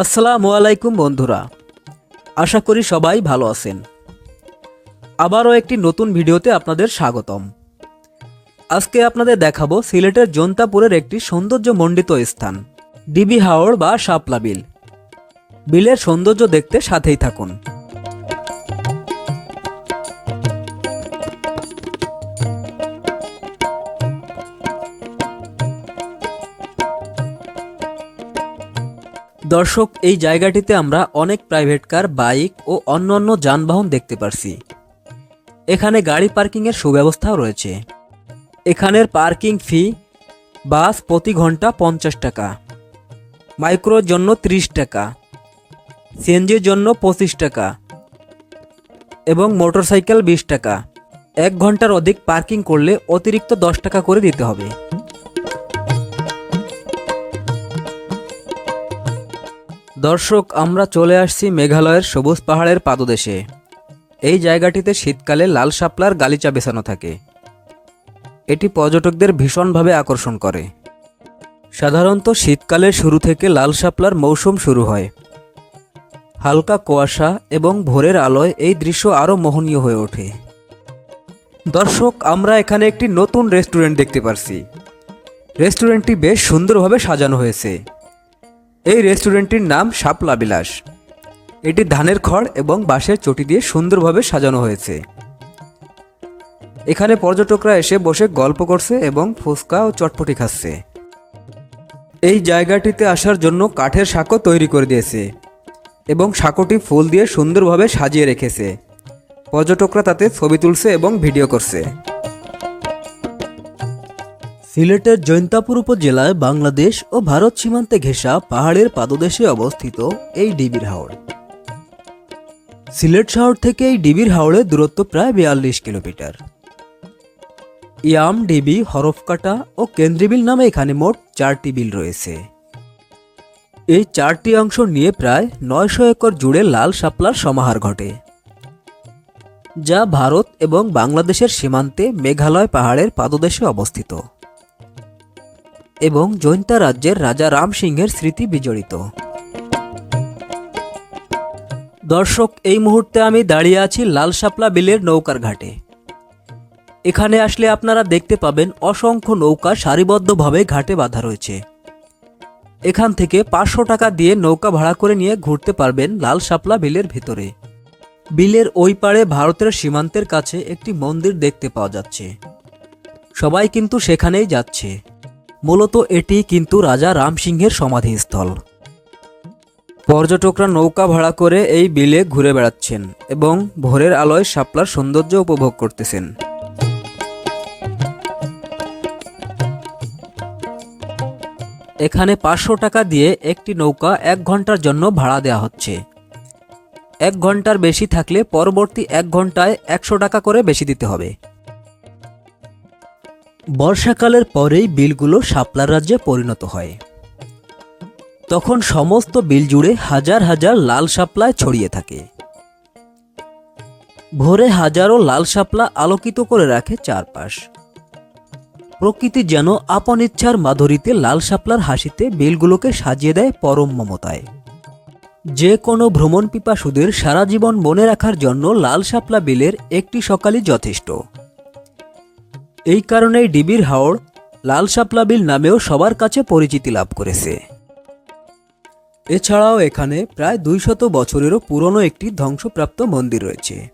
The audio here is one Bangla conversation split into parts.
আসসালামু আলাইকুম বন্ধুরা। আশা করি সবাই ভালো আছেন। আবারও একটি নতুন ভিডিওতে আপনাদের স্বাগতম। আজকে আপনাদের দেখাবো সিলেটের জন্তাপুরের একটি সৌন্দর্যমণ্ডিত স্থান, ডিবি হাওড় বা শাপলা বিল। বিলের সৌন্দর্য দেখতে সাথেই থাকুন। দর্শক, এই জায়গাটিতে আমরা অনেক প্রাইভেট কার বাইক ও অন্যান্য যানবাহন দেখতে পারছি। এখানে গাড়ি পার্কিংয়ের সুব্যবস্থাও রয়েছে। এখানের পার্কিং ফি বাস প্রতি ঘণ্টা পঞ্চাশ টাকা মাইক্রোর জন্য ত্রিশ টাকা সিএনজির জন্য পঁচিশ টাকা এবং মোটরসাইকেল বিশ টাকা। এক ঘণ্টার অধিক পার্কিং করলে অতিরিক্ত দশ টাকা করে দিতে হবে। দর্শক, আমরা চলে আসছি মেঘালয়ের সবুজ পাহাড়ের পাদদেশে। এই জায়গাটিতে শীতকালে লাল শাপলার গালিচা বেছানো থাকে। এটি পর্যটকদের ভীষণভাবে আকর্ষণ করে। সাধারণত শীতকালের শুরু থেকে লাল শাপলার মৌসুম শুরু হয়। হালকা কুয়াশা এবং ভোরের আলোয় এই দৃশ্য আরও মোহনীয় হয়ে ওঠে। দর্শক, আমরা এখানে একটি নতুন রেস্টুরেন্ট দেখতে পারছি। রেস্টুরেন্টটি বেশ সুন্দরভাবে সাজানো হয়েছে। এই রেস্টুরেন্টটির নাম শাপলা বিলাস। এটি ধানের খড় এবং বাঁশের চটি দিয়ে সুন্দরভাবে সাজানো হয়েছে। এখানে পর্যটকরা এসে বসে গল্প করছে এবং ফুচকা ও চটপটি খাচ্ছে। এই জায়গাটিতে আসার জন্য কাঠের সাঁকো তৈরি করে দিয়েছে এবং সাঁকোটি ফুল দিয়ে সুন্দরভাবে সাজিয়ে রেখেছে। পর্যটকরা তাতে ছবি তুলছে এবং ভিডিও করছে। সিলেটের জৈন্তাপুর উপজেলায় বাংলাদেশ ও ভারত সীমান্তে ঘেঁষা পাহাড়ের পাদদেশে অবস্থিত এই ডিবির হাওড়। সিলেট শহর থেকে এই ডিবির হাওড়ের দূরত্ব প্রায় বিয়াল্লিশ কিলোমিটার। ইয়াম ডিবি, হরফকাটা ও কেন্দ্রীবিল নামে এখানে মোট চারটি বিল রয়েছে। এই চারটি অংশ নিয়ে প্রায় নয়শো একর জুড়ে লাল শাপলার সমাহার ঘটে। যা ভারত এবং বাংলাদেশের সীমান্তে মেঘালয় পাহাড়ের পাদদেশে অবস্থিত। এবং জৈন্তা রাজ্যের রাজা রাম সিংহের স্মৃতি বিজড়িত। দর্শক, এই মুহূর্তে আমি দাঁড়িয়ে আছি লাল শাপলা বিলের নৌকার ঘাটে। এখানে আসলে আপনারা দেখতে পাবেন অসংখ্য নৌকা সারিবদ্ধভাবে ঘাটে বাঁধা রয়েছে। এখান থেকে পাঁচশো টাকা দিয়ে নৌকা ভাড়া করে নিয়ে ঘুরতে পারবেন লাল শাপলা বিলের ভেতরে। বিলের ওই পারে ভারতের সীমান্তের কাছে একটি মন্দির দেখতে পাওয়া যাচ্ছে। সবাই কিন্তু সেখানেই যাচ্ছে। মূলত এটি কিন্তু রাজা রাম সিংহের সমাধিস্থল। পর্যটকরা নৌকা ভাড়া করে এই বিলে ঘুরে বেড়াচ্ছেন এবং ভোরের আলোয় শাপলার সৌন্দর্য উপভোগ করতেছেন। এখানে পাঁচশো টাকা দিয়ে একটি নৌকা এক ঘণ্টার জন্য ভাড়া দেওয়া হচ্ছে। এক ঘণ্টার বেশি থাকলে পরবর্তী এক ঘন্টায় একশো টাকা করে বেশি দিতে হবে। বর্ষাকালের পরেই বিলগুলো শাপলা রাজ্যে পরিণত হয়। তখন সমস্ত বিল জুড়ে হাজার হাজার লাল শাপলায় ছড়িয়ে থাকে। ভোরে হাজারো লাল শাপলা আলোকিত করে রাখে চারপাশ। প্রকৃতি যেন আপন ইচ্ছার মাধুরীতে লাল শাপলার হাসিতে বিলগুলোকে সাজিয়ে দেয় পরম মমতায়। যে কোনো ভ্রমণ পিপাসুদের সারা জীবন মনে রাখার জন্য লাল শাপলা বিলের একটি সকালই যথেষ্ট। এই কারণেই ডিবির হাওড় লাল শাপলা বিল নামেও সবার কাছে পরিচিতি লাভ করেছে। এছাড়াও এখানে প্রায় দুইশত বছরেরও পুরনো একটি ধ্বংসপ্রাপ্ত মন্দির রয়েছে।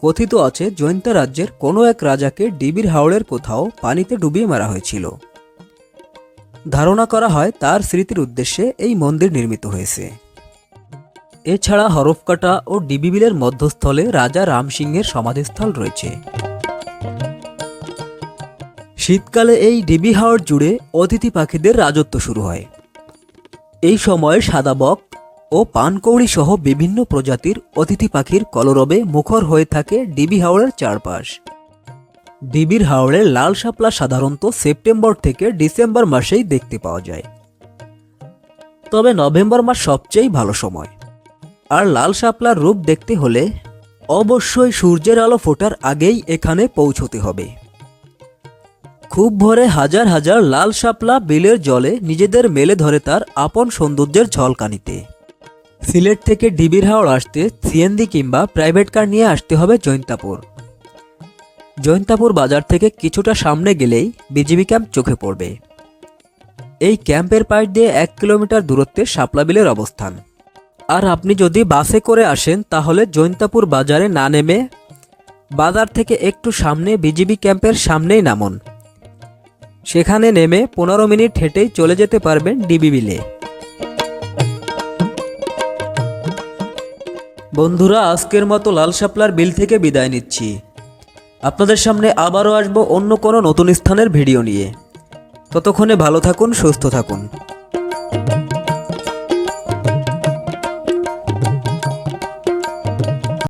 কথিত আছে, জৈন্তা রাজ্যের কোনো এক রাজাকে ডিবির হাওড়ের কোথাও পানিতে ডুবিয়ে মারা হয়েছিল। ধারণা করা হয় তার স্মৃতির উদ্দেশ্যে এই মন্দির নির্মিত হয়েছে। এছাড়া হরফকাটা ও ডিবি বিলের মধ্যস্থলে রাজা রাম সিংহের সমাধিস্থল রয়েছে। শীতকালে এই ডিবি হাওড় জুড়ে অতিথি পাখিদের রাজত্ব শুরু হয়। এই সময়ে সাদা বক ও পানকৌড়ি সহ বিভিন্ন প্রজাতির অতিথি পাখির কলরবে মুখর হয়ে থাকে ডিবি হাওড়ের চারপাশ। ডিবির হাওড়ের লাল শাপলা সাধারণত সেপ্টেম্বর থেকে ডিসেম্বর মাসেই দেখতে পাওয়া যায়। তবে নভেম্বর মাস সবচেয়ে ভালো সময়। আর লাল শাপলার রূপ দেখতে হলে অবশ্যই সূর্যের আলো ফোটার আগেই এখানে পৌঁছতে হবে। খুব ভরে হাজার হাজার লাল শাপলা বিলের জলে নিজেদের মেলে ধরে তার আপন সৌন্দর্যের ঝলকানিতে। সিলেট থেকে ডিবির হাওড় আসতে সিএনজি কিংবা প্রাইভেট কার নিয়ে আসতে হবে জৈন্তাপুর। জৈন্তাপুর বাজার থেকে কিছুটা সামনে গেলেই বিজিবি ক্যাম্প চোখে পড়বে। এই ক্যাম্পের পাশ দিয়ে এক কিলোমিটার দূরত্বে শাপলা বিলের অবস্থান। আর আপনি যদি বাসে করে আসেন, তাহলে জৈন্তাপুর বাজারে না নেমে বাজার থেকে একটু সামনে বিজিবি ক্যাম্পের সামনেই নামুন। সেখানে নেমে পনেরো মিনিট হেঁটেই চলে যেতে পারবেন ডিবি বিলে। বন্ধুরা, আজকের মতো লাল শাপলার বিল থেকে বিদায় নিচ্ছি। আপনাদের সামনে আবারও আসব অন্য কোনো নতুন স্থানের ভিডিও নিয়ে। ততক্ষণে ভালো থাকুন, সুস্থ থাকুন।